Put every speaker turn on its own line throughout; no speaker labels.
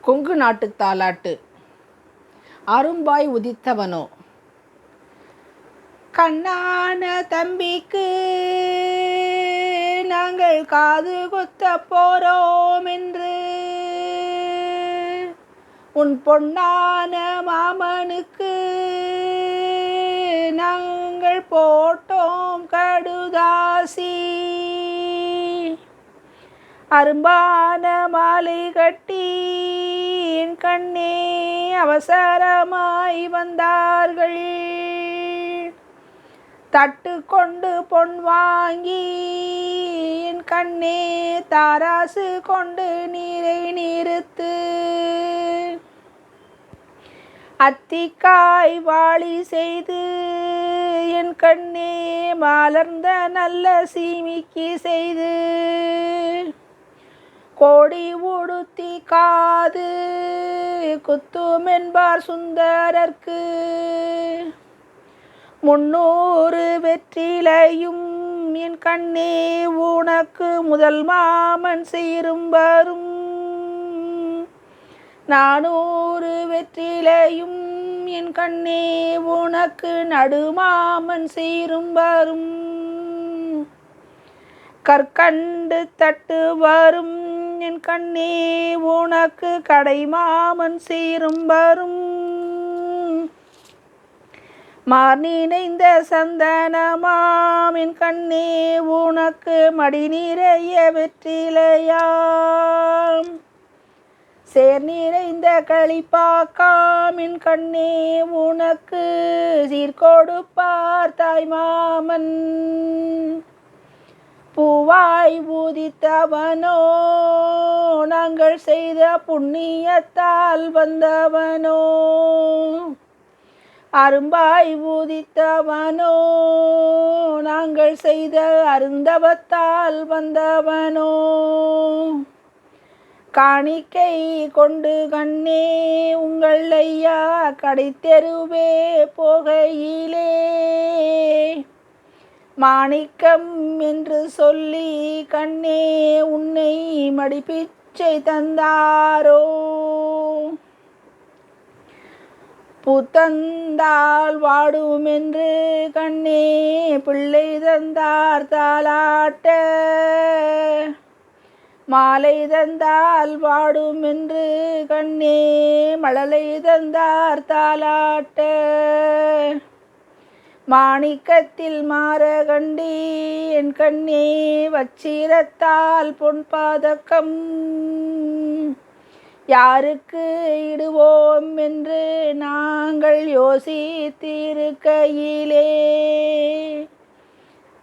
கொங்கு நாட்டு தாலாட்டு. அரும்பாய் உதித்தவனோ? கண்ணான தம்பிக்கு நாங்கள் காது கொத்த போறோம் என்று உன் பொன்னான மாமனுக்கு நாங்கள் போட்டோம் கடுதாசி. அரும்பான மாலை கட்டி என் கண்ணே அவசரமாய் வந்தார்கள். தட்டு கொண்டு பொன் வாங்கி என் கண்ணே தாராசு கொண்டு நீரை நிறுத்து. அத்திக்காய் வாளி செய்து என் கண்ணே மலர்ந்த நல்ல சீமிக்கு செய்து கோடி உடுத்தி காது குத்துமென்பார் சுந்தரர்க்கு. முன்னூறு வெற்றிலையும் என் கண்ணே உனக்கு முதல் மாமன் சீரும் வரும். நானூறு வெற்றிலையும் என் கண்ணே உனக்கு நடுமாமன் சீரும் வரும். கற்கண்டு தட்டு வரும். என் கண்ணே உனக்கு கடைமாமன் சீரும் வரும். மார் நினைந்த சந்தனமாம் என் கண்ணே உனக்கு மடி நிறைய வெற்றிலையாம். சேர் நிறைந்த களிப்பாக்காம் என் கண்ணே உனக்கு சீர்கொடுப்பார் தாய் மாமன். வாய் ஊதித்தவனோ நாங்கள் செய்த புண்ணியத்தால் வந்தவனோ. அரும்பாய் ஊதித்தவனோ நாங்கள் செய்த அருந்தவத்தால் வந்தவனோ. காணிக்கை கொண்டு கண்ணே உங்கள் ஐயா கடைத்தெருவே போகையிலே. மாணிக்கம் என்று சொல்லி கண்ணே உன்னை மடிப்பிச்சை தந்தாரோ? புத்தந்தால் வாடும் என்று கண்ணே பிள்ளை தந்தார் தாளாட்ட. மாலை தந்தால் வாடும் என்று கண்ணே மழலை தந்தார் தாளாட்ட. மாணிக்கத்தில் மாற கண்டி என் கண்ணே வச்சிரத்தால் பொன் பாதக்கம் யாருக்கு இடுவோம் என்று நாங்கள் யோசித்திருக்கையிலே.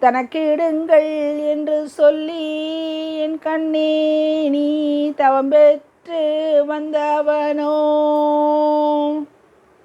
தனக்கிடுங்கள் என்று சொல்லி என் கண்ணே நீ தவம் பெற்று வந்தவனோ.